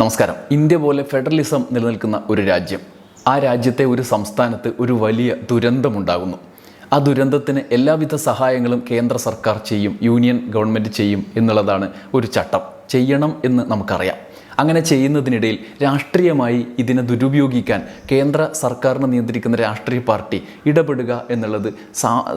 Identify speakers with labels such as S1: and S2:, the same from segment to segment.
S1: നമസ്കാരം. ഇന്ത്യ പോലെ ഫെഡറലിസം നിലനിൽക്കുന്ന ഒരു രാജ്യം ആ രാജ്യത്തെ ഒരു സംസ്ഥാനത്ത് ഒരു വലിയ ദുരന്തമുണ്ടാകുന്നു. ആ ദുരന്തത്തിന് എല്ലാവിധ സഹായങ്ങളും കേന്ദ്ര സർക്കാർ ചെയ്യും യൂണിയൻ ഗവൺമെന്റ് ചെയ്യും എന്നുള്ളതാണ് ഒരു ചട്ടം. ചെയ്യണം എന്ന് നമുക്കറിയാം. അങ്ങനെ ചെയ്യുന്നതിനിടയിൽ രാഷ്ട്രീയമായി ഇതിനെ ദുരുപയോഗിക്കാൻ കേന്ദ്ര സർക്കാരിനെ നിയന്ത്രിക്കുന്ന രാഷ്ട്രീയ പാർട്ടി ഇടപെടുക എന്നുള്ളത്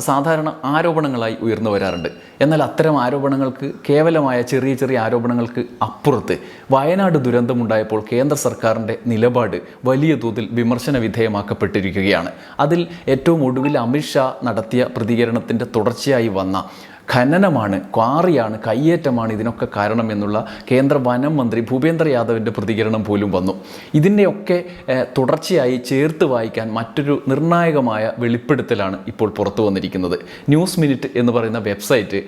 S1: സാധാരണ ആരോപണങ്ങളായി ഉയർന്നു വരാറുണ്ട്. എന്നാൽ അത്തരം ആരോപണങ്ങൾക്ക് കേവലമായ ചെറിയ ചെറിയ ആരോപണങ്ങൾക്ക് അപ്പുറത്ത് വയനാട് ദുരന്തമുണ്ടായപ്പോൾ കേന്ദ്ര സർക്കാരിന്റെ നിലപാട് വലിയ തോതിൽ വിമർശന വിധേയമാക്കപ്പെട്ടിരിക്കുകയാണ്. അതിൽ ഏറ്റവും ഒടുവിൽ അമിത്ഷാ നടത്തിയ പ്രതികരണത്തിന്റെ തുടർച്ചയായി വന്ന ഖനനമാണ് ക്വാറിയാണ് കയ്യേറ്റമാണ് ഇതിനൊക്കെ കാരണം എന്നുള്ള കേന്ദ്ര വനം മന്ത്രി ഭൂപേന്ദ്ര യാദവിന്റെ പ്രതികരണം പോലും വന്നു. ഇതിന്റെയൊക്കെ തുടർച്ചയായി ചേർത്ത് വായിക്കാൻ മറ്റൊരു നിർണായകമായ വെളിപ്പെടുത്തലാണ് ഇപ്പോൾ പുറത്തു വന്നിരിക്കുന്നത്. ന്യൂസ് മിനിറ്റ് എന്ന് പറയുന്ന വെബ്സൈറ്റ്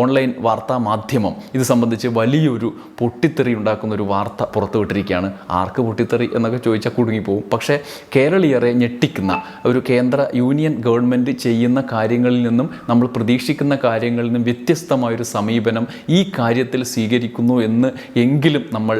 S1: ഓൺലൈൻ വാർത്താ മാധ്യമം ഇത് സംബന്ധിച്ച് വലിയൊരു പൊട്ടിത്തെറി ഉണ്ടാക്കുന്ന ഒരു വാർത്ത പുറത്തുവിട്ടിരിക്കുകയാണ്. ആർക്ക് പൊട്ടിത്തെറി എന്നൊക്കെ ചോദിച്ചാൽ കുടുങ്ങിപ്പോവും. പക്ഷേ കേരളീയരെ ഞെട്ടിക്കുന്ന ഒരു കേന്ദ്ര യൂണിയൻ ഗവൺമെന്റ് ചെയ്യുന്ന കാര്യങ്ങളിൽ നിന്നും നമ്മൾ പ്രതീക്ഷിക്കുന്ന കാര്യങ്ങളിൽ നിന്നും വ്യത്യസ്തമായൊരു സമീപനം ഈ കാര്യത്തിൽ സ്വീകരിക്കുന്നു എന്ന് എങ്കിലും നമ്മൾ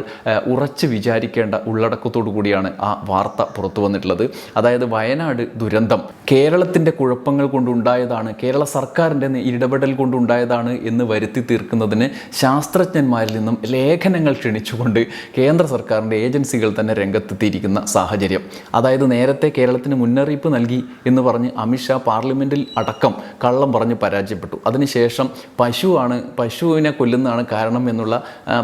S1: ഉറച്ച് വിചാരിക്കേണ്ട ഉള്ളടക്കത്തോടു കൂടിയാണ് ആ വാർത്ത പുറത്തു വന്നിട്ടുള്ളത്. അതായത് വയനാട് ദുരന്തം കേരളത്തിന്റെ കുഴപ്പങ്ങൾ കൊണ്ടുണ്ടായതാണ് കേരള സർക്കാരിന്റെ ഇടപെടൽ കൊണ്ടുണ്ടായതാണ് എന്ന് വരുത്തി തീർക്കുന്നതിന് ശാസ്ത്രജ്ഞന്മാരിൽ നിന്നും ലേഖനങ്ങൾ ക്ഷണിച്ചുകൊണ്ട് കേന്ദ്ര സർക്കാരിന്റെ ഏജൻസികൾ തന്നെ രംഗത്തെത്തിയിരിക്കുന്ന സാഹചര്യം. അതായത് നേരത്തെ കേരളത്തിന് മുന്നറിയിപ്പ് നൽകി എന്ന് പറഞ്ഞ് അമിത്ഷാ പാർലമെന്റിൽ അടക്കം കള്ളം പറഞ്ഞ് പരാജയപ്പെട്ടു. അതിനുശേഷം പശുവാണ് പശുവിനെ കൊല്ലുന്നതാണ് കാരണം എന്നുള്ള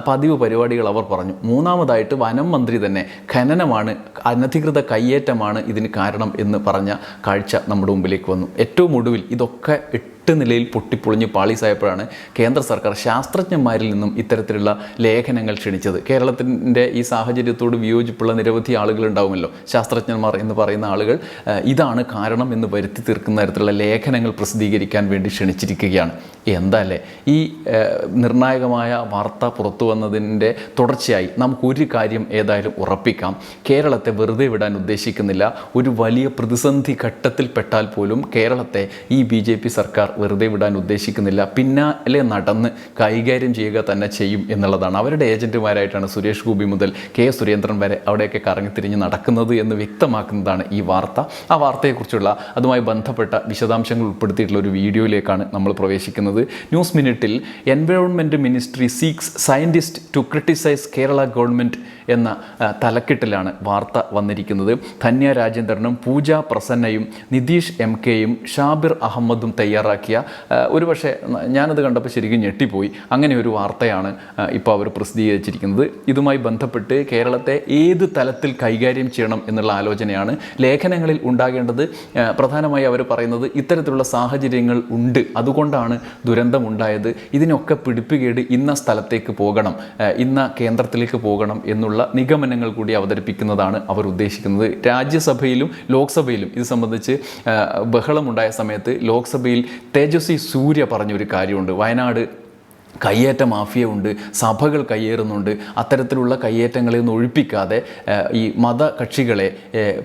S1: പതിവ് പരിപാടികൾ അവർ പറഞ്ഞു. മൂന്നാമതായിട്ട് വനം മന്ത്രി തന്നെ ഖനനമാണ് അനധികൃത കയ്യേറ്റമാണ് ഇതിന് കാരണം എന്ന് പറഞ്ഞ കാഴ്ച നമ്മുടെ മുമ്പിലേക്ക് വന്നു. ഏറ്റവും ഒടുവിൽ ഇതൊക്കെ എട്ട് നിലയിൽ പൊട്ടിപ്പൊളിഞ്ഞ് പാളീസായപ്പോഴാണ് കേന്ദ്ര സർക്കാർ ശാസ്ത്രജ്ഞന്മാരിൽ നിന്നും ഇത്തരത്തിലുള്ള ലേഖനങ്ങൾ ക്ഷണിച്ചത്. കേരളത്തിന്റെ ഈ സാഹചര്യത്തോട് വിയോജിപ്പുള്ള നിരവധി ആളുകൾ ഉണ്ടാവുമല്ലോ. ശാസ്ത്രജ്ഞന്മാർ എന്ന് പറയുന്ന ആളുകൾ ഇതാണ് കാരണം എന്ന് വരുത്തി തീർക്കുന്ന തരത്തിലുള്ള ലേഖനങ്ങൾ പ്രസിദ്ധീകരിക്കാൻ വേണ്ടി ക്ഷണിച്ചിരിക്കുകയാണ്. എന്താല്ലേ? ഈ നിർണായകമായ വാർത്ത പുറത്തു വന്നതിന്റെ തുടർച്ചയായി നമുക്കൊരു കാര്യം ഏതായാലും ഉറപ്പിക്കാം. കേരളത്തെ വെറുതെ വിടാൻ ഉദ്ദേശിക്കുന്നില്ല. ഒരു വലിയ പ്രതിസന്ധി ഘട്ടത്തിൽപ്പെട്ടാൽ പോലും കേരളത്തെ ഈ ബി സർക്കാർ വെറുതെ വിടാൻ ഉദ്ദേശിക്കുന്നില്ല. പിന്നാലെ നടന്ന് കൈകാര്യം ചെയ്യുക തന്നെ ചെയ്യും എന്നുള്ളതാണ്. അവരുടെ ഏജന്റുമാരായിട്ടാണ് സുരേഷ് ഗോപി മുതൽ കെ സുരേന്ദ്രൻ വരെ അവിടെയൊക്കെ കറങ്ങിത്തിരിഞ്ഞ് നടക്കുന്നത് എന്ന് വ്യക്തമാക്കുന്നതാണ് ഈ വാർത്ത. ആ വാർത്തയെക്കുറിച്ചുള്ള അതുമായി ബന്ധപ്പെട്ട വിശദാംശങ്ങൾ ഉൾപ്പെടുത്തിയിട്ടുള്ള ഒരു വീഡിയോയിലേക്കാണ് നമ്മൾ പ്രവേശിക്കുന്നത്. ന്യൂസ് മിനിറ്റിൽ environment ministry seeks scientist to criticise Kerala government എന്ന തലക്കെട്ടിലാണ് വാർത്ത വന്നിരിക്കുന്നത്. ധന്യ രാജേന്ദ്രനും പൂജ പ്രസന്നയും നിതീഷ് എം കെയും ഷാബിർ അഹമ്മദും തയ്യാറാക്കിയ ആ, ഒരു പക്ഷേ ഞാനത് കണ്ടപ്പോൾ ശരിക്കും ഞെട്ടിപ്പോയി. അങ്ങനെ ഒരു വാർത്തയാണ് ഇപ്പോൾ അവർ പ്രസിദ്ധീകരിച്ചിരിക്കുന്നത്. ഇതുമായി ബന്ധപ്പെട്ട് കേരളത്തെ ഏത് തലത്തിൽ കൈകാര്യം ചെയ്യണം എന്നുള്ള ആലോചനയാണ് ലേഖനങ്ങളിൽ ഉണ്ടാകേണ്ടത്. പ്രധാനമായി അവർ പറയുന്നത് ഇത്തരത്തിലുള്ള സാഹചര്യങ്ങൾ ഉണ്ട്. അതുകൊണ്ടാണ് ദുരന്തമുണ്ടായത്. ഇതിനൊക്കെ പിടിപ്പുകേട് ഇന്ന സ്ഥലത്തേക്ക് പോകണം ഇന്ന കേന്ദ്രത്തിലേക്ക് പോകണം എന്നുള്ള നിഗമനങ്ങൾ കൂടി അവതരിപ്പിക്കുന്നതാണ് അവർ ഉദ്ദേശിക്കുന്നത്. രാജ്യസഭയിലും ലോക്സഭയിലും ഇത് സംബന്ധിച്ച് ബഹളമുണ്ടായ സമയത്ത് ലോക്സഭയിൽ തേജസ്വി സൂര്യ പറഞ്ഞൊരു കാര്യമുണ്ട്. വയനാട് കയ്യേറ്റ മാഫിയ ഉണ്ട് സഭകൾ കയ്യേറുന്നുണ്ട് അത്തരത്തിലുള്ള കയ്യേറ്റങ്ങളെ ഒന്നും ഒഴിപ്പിക്കാതെ ഈ മത കക്ഷികളെ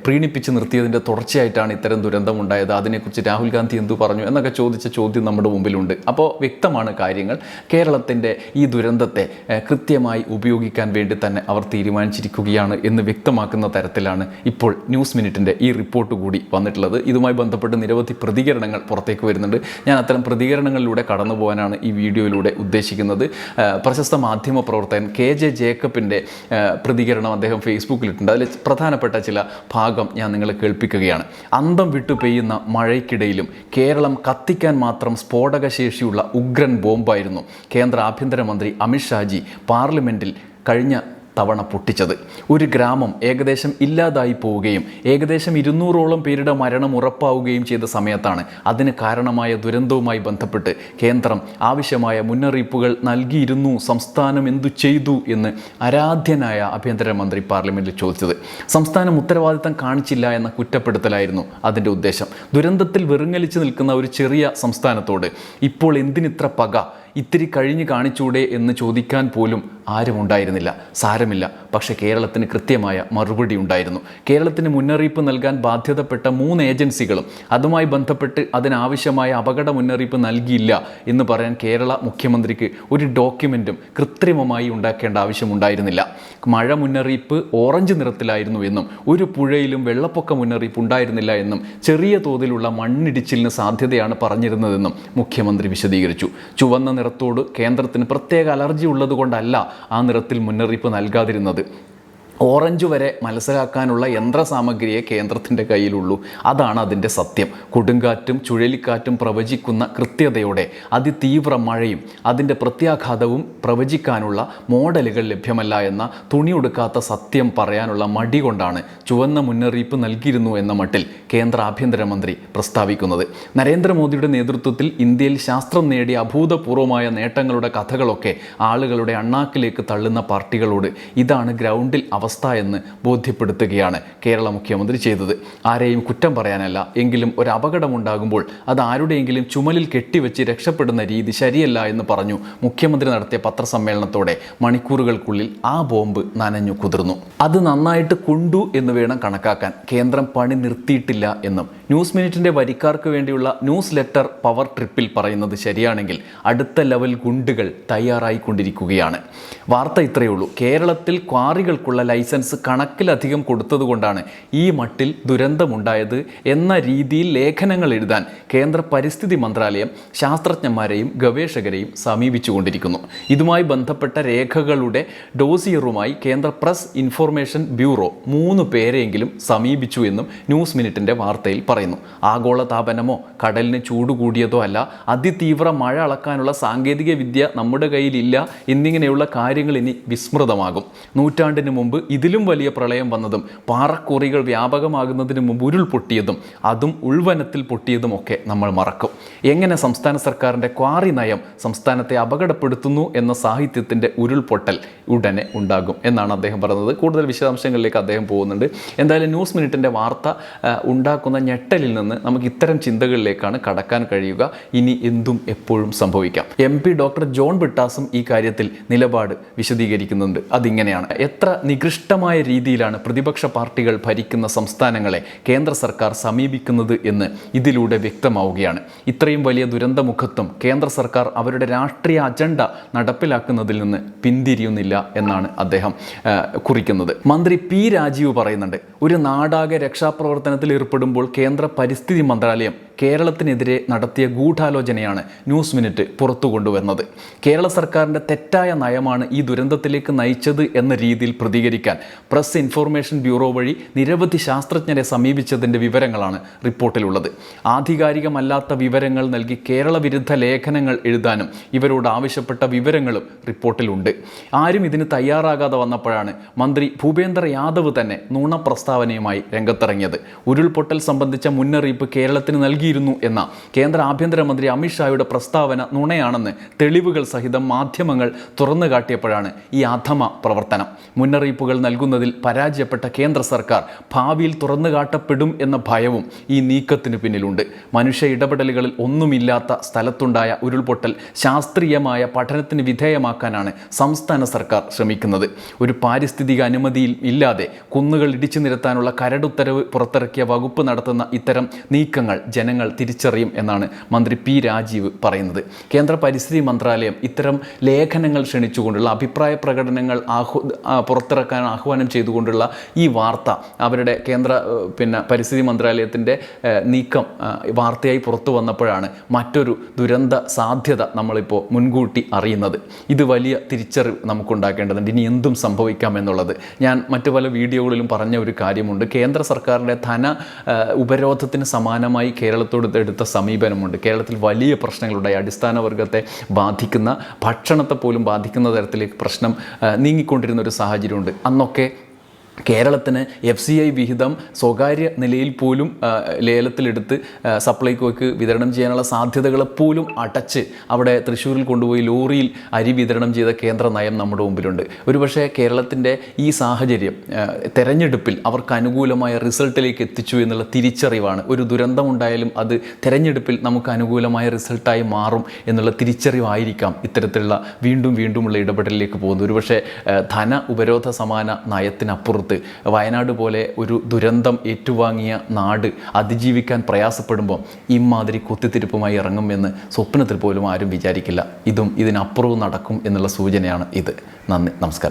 S1: പ്രീണിപ്പിച്ച് നിർത്തിയതിന്റെ തുടർച്ചയായിട്ടാണ് ഇത്തരം ദുരന്തമുണ്ടായത്. അതിനെക്കുറിച്ച് രാഹുൽ ഗാന്ധി എന്തു പറഞ്ഞു എന്നൊക്കെ ചോദിച്ച ചോദ്യം നമ്മുടെ മുമ്പിലുണ്ട്. അപ്പോൾ വ്യക്തമാണ് കാര്യങ്ങൾ. കേരളത്തിന്റെ ഈ ദുരന്തത്തെ കൃത്യമായി ഉപയോഗിക്കാൻ വേണ്ടി തന്നെ അവർ തീരുമാനിച്ചിരിക്കുകയാണ് എന്ന് വ്യക്തമാക്കുന്ന തരത്തിലാണ് ഇപ്പോൾ ന്യൂസ് മിനിറ്റിന്റെ ഈ റിപ്പോർട്ട് കൂടി വന്നിട്ടുള്ളത്. ഇതുമായി ബന്ധപ്പെട്ട് നിരവധി പ്രതികരണങ്ങൾ പുറത്തേക്ക് വരുന്നുണ്ട്. ഞാൻ അത്തരം പ്രതികരണങ്ങളിലൂടെ കടന്നു പോകാനാണ് ഈ വീഡിയോയിലൂടെ ഉദ്ദേശിക്കുന്നത് പ്രശസ്ത മാധ്യമ പ്രവർത്തകൻ കെ ജെ ജേക്കബിന്റെ പ്രതികരണം അദ്ദേഹം ഫേസ്ബുക്കിലിട്ടുണ്ട്. അതിൽ പ്രധാനപ്പെട്ട ചില ഭാഗം ഞാൻ നിങ്ങളെ കേൾപ്പിക്കുകയാണ്. അന്തം വിട്ടു പെയ്യുന്ന മഴയ്ക്കിടയിലും കേരളം കത്തിക്കാൻ മാത്രം സ്ഫോടകശേഷിയുള്ള ഉഗ്രൻ ബോംബായിരുന്നു കേന്ദ്ര ആഭ്യന്തരമന്ത്രി അമിത്ഷാജി പാർലമെന്റിൽ കഴിഞ്ഞ തവണ പൊട്ടിച്ചത്. ഒരു ഗ്രാമം ഏകദേശം ഇല്ലാതായി പോവുകയും ഏകദേശം ഇരുന്നൂറോളം പേരുടെ മരണം ഉറപ്പാവുകയും ചെയ്ത സമയത്താണ് അതിന് കാരണമായ ദുരന്തവുമായി ബന്ധപ്പെട്ട് കേന്ദ്രം ആവശ്യമായ മുന്നറിയിപ്പുകൾ നൽകിയിരുന്നു. സംസ്ഥാനം എന്തു ചെയ്തു എന്ന് ആരാധ്യനായ ആഭ്യന്തരമന്ത്രി പാർലമെന്റിൽ ചോദിച്ചത്. സംസ്ഥാനം ഉത്തരവാദിത്തം കാണിച്ചില്ല എന്ന കുറ്റപ്പെടുത്തലായിരുന്നു അതിന്റെ ഉദ്ദേശം. ദുരന്തത്തിൽ വെറുങ്ങലിച്ച് നിൽക്കുന്ന ഒരു ചെറിയ സംസ്ഥാനത്തോട് ഇപ്പോൾ എന്തിനിത്ര പക? ഇത്തിരി കഴിഞ്ഞ് കാണിച്ചൂടെ എന്ന് ചോദിക്കാൻ പോലും ആരും ഉണ്ടായിരുന്നില്ല സാരമില്ല. പക്ഷേ കേരളത്തിന് കൃത്യമായ മറുപടി ഉണ്ടായിരുന്നു. കേരളത്തിന് മുന്നറിയിപ്പ് നൽകാൻ ബാധ്യതപ്പെട്ട മൂന്ന് ഏജൻസികളും അതുമായി ബന്ധപ്പെട്ട് അതിനാവശ്യമായ അപകട മുന്നറിയിപ്പ് നൽകിയില്ല എന്ന് പറയാൻ കേരള മുഖ്യമന്ത്രിക്ക് ഒരു ഡോക്യുമെന്റും കൃത്രിമമായി ഉണ്ടാക്കേണ്ട ആവശ്യമുണ്ടായിരുന്നില്ല. മഴ മുന്നറിയിപ്പ് ഓറഞ്ച് നിറത്തിലായിരുന്നു എന്നും ഒരു പുഴയിലും വെള്ളപ്പൊക്ക മുന്നറിയിപ്പ് ഉണ്ടായിരുന്നില്ല എന്നും ചെറിയ തോതിലുള്ള മണ്ണിടിച്ചിലിന് സാധ്യതയാണ് പറഞ്ഞിരുന്നതെന്നും മുഖ്യമന്ത്രി വിശദീകരിച്ചു. ചുവന്ന നിറത്തോട് കേന്ദ്രത്തിന് പ്രത്യേക അലർജി ഉള്ളതുകൊണ്ടല്ല ആ നിറത്തിൽ മുന്നറിയിപ്പ് നൽകാതിരുന്നത്. ഓറഞ്ച് വരെ മനസ്സിലാക്കാനുള്ള യന്ത്രസാമഗ്രിയെ കേന്ദ്രത്തിന്റെ കയ്യിലുള്ളൂ. അതാണ് അതിന്റെ സത്യം. കൊടുങ്കാറ്റും ചുഴലിക്കാറ്റും പ്രവചിക്കുന്ന കൃത്യതയോടെ അതിതീവ്ര മഴയും അതിന്റെ പ്രത്യാഘാതവും പ്രവചിക്കാനുള്ള മോഡലുകൾ ലഭ്യമല്ല എന്ന തുണിയൊടുക്കാത്ത സത്യം പറയാനുള്ള മടി കൊണ്ടാണ് ചുവന്ന മുന്നറിയിപ്പ് നൽകിയിരുന്നു എന്ന മട്ടിൽ കേന്ദ്ര ആഭ്യന്തരമന്ത്രി പ്രസ്താവിക്കുന്നത്. നരേന്ദ്രമോദിയുടെ നേതൃത്വത്തിൽ ഇന്ത്യയിൽ ശാസ്ത്രം നേടിയ അഭൂതപൂർവമായ നേട്ടങ്ങളുടെ കഥകളൊക്കെ ആളുകളുടെ അണ്ണാക്കിലേക്ക് തള്ളുന്ന പാർട്ടികളോട് ഇതാണ് ഗ്രൗണ്ടിൽ അവസ്ഥ എന്ന് ബോധ്യപ്പെടുത്തുകയാണ് കേരള മുഖ്യമന്ത്രി ചെയ്തത്. ആരെയും കുറ്റം പറയാനല്ല എങ്കിലും ഒരു അപകടമുണ്ടാകുമ്പോൾ അത് ആരുടെയെങ്കിലും ചുമലിൽ കെട്ടിവെച്ച് രക്ഷപ്പെടുന്ന രീതി ശരിയല്ല എന്ന് പറഞ്ഞു മുഖ്യമന്ത്രി നടത്തിയ പത്രസമ്മേളനത്തോടെ മണിക്കൂറുകൾക്കുള്ളിൽ ആ ബോംബ് നനഞ്ഞു കുതിർന്നു. അത് നന്നായിട്ട് കൊണ്ടു എന്ന് വേണം കണക്കാക്കാൻ. കേന്ദ്രം പണി നിർത്തിയിട്ടില്ല എന്നും. ന്യൂസ് മിനിറ്റിന്റെ വരിക്കാർക്ക് വേണ്ടിയുള്ള ന്യൂസ് ലെറ്റർ പവർ ട്രിപ്പിൽ പറയുന്നത് ശരിയാണെങ്കിൽ അടുത്ത ലെവൽ ഗുണ്ടുകൾ തയ്യാറായിക്കൊണ്ടിരിക്കുകയാണ്. വാർത്ത ഇത്രയേ ഉള്ളൂ. കേരളത്തിൽ ക്വാറികൾക്കുള്ള ലൈസൻസ് കണക്കിലധികം കൊടുത്തതുകൊണ്ടാണ് ഈ മട്ടിൽ ദുരന്തമുണ്ടായത് എന്ന രീതിയിൽ ലേഖനങ്ങൾ എഴുതാൻ കേന്ദ്ര പരിസ്ഥിതി മന്ത്രാലയം ശാസ്ത്രജ്ഞന്മാരെയും ഗവേഷകരെയും സമീപിച്ചുകൊണ്ടിരിക്കുന്നു. ഇതുമായി ബന്ധപ്പെട്ട രേഖകളുടെ ഡോസിയറുമായി കേന്ദ്ര പ്രസ് ഇൻഫർമേഷൻ ബ്യൂറോ മൂന്ന് പേരെയെങ്കിലും സമീപിച്ചു എന്നും ന്യൂസ് മിനിറ്റിന്റെ വാർത്തയിൽ പറയുന്നു. ആഗോള താപനമോ കടലിന് ചൂട് കൂടിയതോ അല്ല അതിതീവ്ര മഴ അളക്കാനുള്ള സാങ്കേതിക വിദ്യ നമ്മുടെ കയ്യിലില്ല എന്നിങ്ങനെയുള്ള കാര്യങ്ങൾ ഇനി വിസ്മൃതമാകും. നൂറ്റാണ്ടിന് മുമ്പ് ഇതിലും വലിയ പ്രളയം വന്നതും പാറക്കുറികൾ വ്യാപകമാകുന്നതിന് മുമ്പ് ഉരുൾപൊട്ടിയതും അതും ഉൾവനത്തിൽ പൊട്ടിയതും ഒക്കെ നമ്മൾ മറക്കും. എങ്ങനെ സംസ്ഥാന സർക്കാരിന്റെ ക്വാറി നയം സംസ്ഥാനത്തെ അപകടപ്പെടുത്തുന്നു എന്ന സാഹിത്യത്തിന്റെ ഉരുൾപൊട്ടൽ ഉടനെ ഉണ്ടാകും എന്നാണ് അദ്ദേഹം പറഞ്ഞത്. കൂടുതൽ വിശദാംശങ്ങളിലേക്ക് അദ്ദേഹം പോകുന്നുണ്ട്. എന്തായാലും ന്യൂസ് മിനിറ്റിന്റെ വാർത്ത ഉണ്ടാക്കുന്ന ഞെട്ടലിൽ നിന്ന് നമുക്ക് ഇത്തരം ചിന്തകളിലേക്കാണ് കടക്കാൻ കഴിയുക. ഇനി എന്തും എപ്പോഴും സംഭവിക്കാം. എം പി ഡോക്ടർ ജോൺ ബിട്ടാസും ഈ കാര്യത്തിൽ നിലപാട് വിശദീകരിക്കുന്നുണ്ട്. അതിങ്ങനെയാണ്. എത്ര നികൃഷ്ടമായ രീതിയിലാണ് പ്രതിപക്ഷ പാർട്ടികൾ ഭരിക്കുന്ന സംസ്ഥാനങ്ങളെ കേന്ദ്ര സർക്കാർ സമീപിക്കുന്നത് എന്ന് ഇതിലൂടെ വ്യക്തമാവുകയാണ്. ഇത്രയും വലിയ ദുരന്തമുഖത്തും കേന്ദ്ര സർക്കാർ അവരുടെ രാഷ്ട്രീയ അജണ്ട നടപ്പിലാക്കുന്നതിൽ നിന്ന് പിന്തിരിയുന്നില്ല എന്നാണ് അദ്ദേഹം കുറിക്കുന്നത്. മന്ത്രി പി രാജീവ് പറയുന്നുണ്ട് ഒരു നാടാകെ രക്ഷാപ്രവർത്തനത്തിൽ ഏർപ്പെടുമ്പോൾ കേന്ദ്ര പരിസ്ഥിതി മന്ത്രാലയം കേരളത്തിനെതിരെ നടത്തിയ ഗൂഢാലോചനയാണ് ന്യൂസ് മിനിറ്റ് പുറത്തു കൊണ്ടുവന്നത് കേരള സർക്കാരിന്റെ തെറ്റായ നയമാണ് ഈ ദുരന്തത്തിലേക്ക് നയിച്ചത് എന്ന രീതിയിൽ പ്രതികരിക്കാൻ പ്രസ് ഇൻഫോർമേഷൻ ബ്യൂറോ വഴി നിരവധി ശാസ്ത്രജ്ഞരെ സമീപിച്ചതിന്റെ വിവരങ്ങളാണ് റിപ്പോർട്ടിലുള്ളത്. ആധികാരികമല്ലാത്ത വിവരങ്ങൾ നൽകി കേരള വിരുദ്ധ ലേഖനങ്ങൾ എഴുതാനും ഇവരോട് ആവശ്യപ്പെട്ട വിവരങ്ങളും റിപ്പോർട്ടിലുണ്ട്. ആരും ഇതിന് തയ്യാറാകാതെ വന്നപ്പോഴാണ് മന്ത്രി ഭൂപേന്ദ്ര യാദവ് തന്നെ നുണ പ്രസ്താവനയുമായി രംഗത്തിറങ്ങിയത്. ഉരുൾപൊട്ടൽ സംബന്ധിച്ച മുന്നറിയിപ്പ് കേരളത്തിന് നൽകിയിരുന്നു എന്ന കേന്ദ്ര ആഭ്യന്തരമന്ത്രി അമിത്ഷായുടെ പ്രസ്താവന നുണയാണെന്ന് തെളിവുകൾ സഹിതം മാധ്യമങ്ങൾ തുറന്നു കാട്ടിയപ്പോഴാണ് ഈ അധമ പ്രവർത്തനം. മുന്നറിയിപ്പുകൾ നൽകുന്നതിൽ പരാജയപ്പെട്ട കേന്ദ്ര സർക്കാർ ഭാവിയിൽ തുറന്നു കാട്ടപ്പെടും എന്ന ഭയവും ഈ നീക്കത്തിന് പിന്നിലുണ്ട്. മനുഷ്യ ഇടപെടലുകളിൽ ഒന്നുമില്ലാത്ത സ്ഥലത്തുണ്ടായ ഉരുൾപൊട്ടൽ ശാസ്ത്രീയമായ പഠനത്തിന് വിധേയമാക്കാനാണ് സംസ്ഥാന സർക്കാർ ശ്രമിക്കുന്നത്. ഒരു പാരിസ്ഥിതിക അനുമതിയിൽ ഇല്ലാതെ കുന്നുകൾ ഇടിച്ചു നിരത്താനുള്ള കരടുത്തരവ് പുറത്തിറക്കിയ വകുപ്പ് നടത്തുന്ന ഇത്തരം നീക്കങ്ങൾ ജനങ്ങൾ തിരിച്ചറിയും എന്നാണ് മന്ത്രി പി രാജീവ് പറയുന്നത്. കേന്ദ്ര പരിസ്ഥിതി മന്ത്രാലയം ഇത്തരം ലേഖനങ്ങൾ ക്ഷണിച്ചുകൊണ്ടുള്ള അഭിപ്രായ പ്രകടനങ്ങൾ ആഹ്വ പുറത്തിറക്കാൻ ആഹ്വാനം ചെയ്തുകൊണ്ടുള്ള ഈ വാർത്ത അവരുടെ കേന്ദ്ര പിന്നെ പരിസ്ഥിതി മന്ത്രാലയത്തിന്റെ നീക്കം വാർത്തയായി പുറത്തു വന്നപ്പോഴാണ് മറ്റൊരു ദുരന്ത സാധ്യത നമ്മളിപ്പോൾ മുൻകൂട്ടി അറിയുന്നത്. ഇത് വലിയ തിരിച്ചറിവ് നമുക്കുണ്ടാക്കേണ്ടതുണ്ട്. ഇനി എന്തും സംഭവിക്കാം എന്നുള്ളത്. ഞാൻ മറ്റു പല വീഡിയോകളിലും പറഞ്ഞ ഒരു കാര്യമുണ്ട്. കേന്ദ്ര സർക്കാരിന്റെ ധന ഉപരോധത്തിന് സമാനമായി കേരളത്തോട് എടുത്ത സമീപനമുണ്ട്. കേരളത്തിൽ വലിയ പ്രശ്നങ്ങളുണ്ടായി അടിസ്ഥാന വർഗത്തെ ബാധിക്കുന്ന ഭക്ഷണത്തെ പോലും ബാധിക്കുന്ന തരത്തിലേക്ക് പ്രശ്നം നീങ്ങിക്കൊണ്ടിരുന്ന ഒരു സാഹചര്യമുണ്ട്. അന്നൊക്കെ കേരളത്തിന് എഫ് സി ഐ വിഹിതം സ്വകാര്യ നിലയിൽ പോലും ലേലത്തിലെടുത്ത് സപ്ലൈകോയ്ക്ക് വിതരണം ചെയ്യാനുള്ള സാധ്യതകളെ പോലും അടച്ച് അവിടെ തൃശ്ശൂരിൽ കൊണ്ടുപോയി ലോറിയിൽ അരി വിതരണം ചെയ്ത കേന്ദ്ര നയം നമ്മുടെ മുമ്പിലുണ്ട്. ഒരുപക്ഷെ കേരളത്തിന്റെ ഈ സാഹചര്യം തെരഞ്ഞെടുപ്പിൽ അവർക്ക് അനുകൂലമായ റിസൾട്ടിലേക്ക് എത്തിച്ചു എന്നുള്ള തിരിച്ചറിവാണ്. ഒരു ദുരന്തമുണ്ടായാലും അത് തെരഞ്ഞെടുപ്പിൽ നമുക്ക് അനുകൂലമായ റിസൾട്ടായി മാറും എന്നുള്ള തിരിച്ചറിവായിരിക്കാം ഇത്തരത്തിലുള്ള വീണ്ടും വീണ്ടുമുള്ള ഇടപെടലിലേക്ക് പോകുന്നത്. ഒരുപക്ഷെ ധന ഉപരോധ സമാന നയത്തിനപ്പുറത്ത് വയനാട് പോലെ ഒരു ദുരന്തം ഏറ്റുവാങ്ങിയ നാട് അതിജീവിക്കാൻ പ്രയാസപ്പെടുമ്പോൾ ഇമാതിരി കുത്തിത്തിരിപ്പുമായി ഇറങ്ങുമെന്ന് സ്വപ്നത്തിൽ പോലും ആരും വിചാരിക്കില്ല. ഇതും ഇതിനപ്പുറവും നടക്കും എന്നുള്ള സൂചനയാണ് ഇത്. നന്ദി. നമസ്കാരം.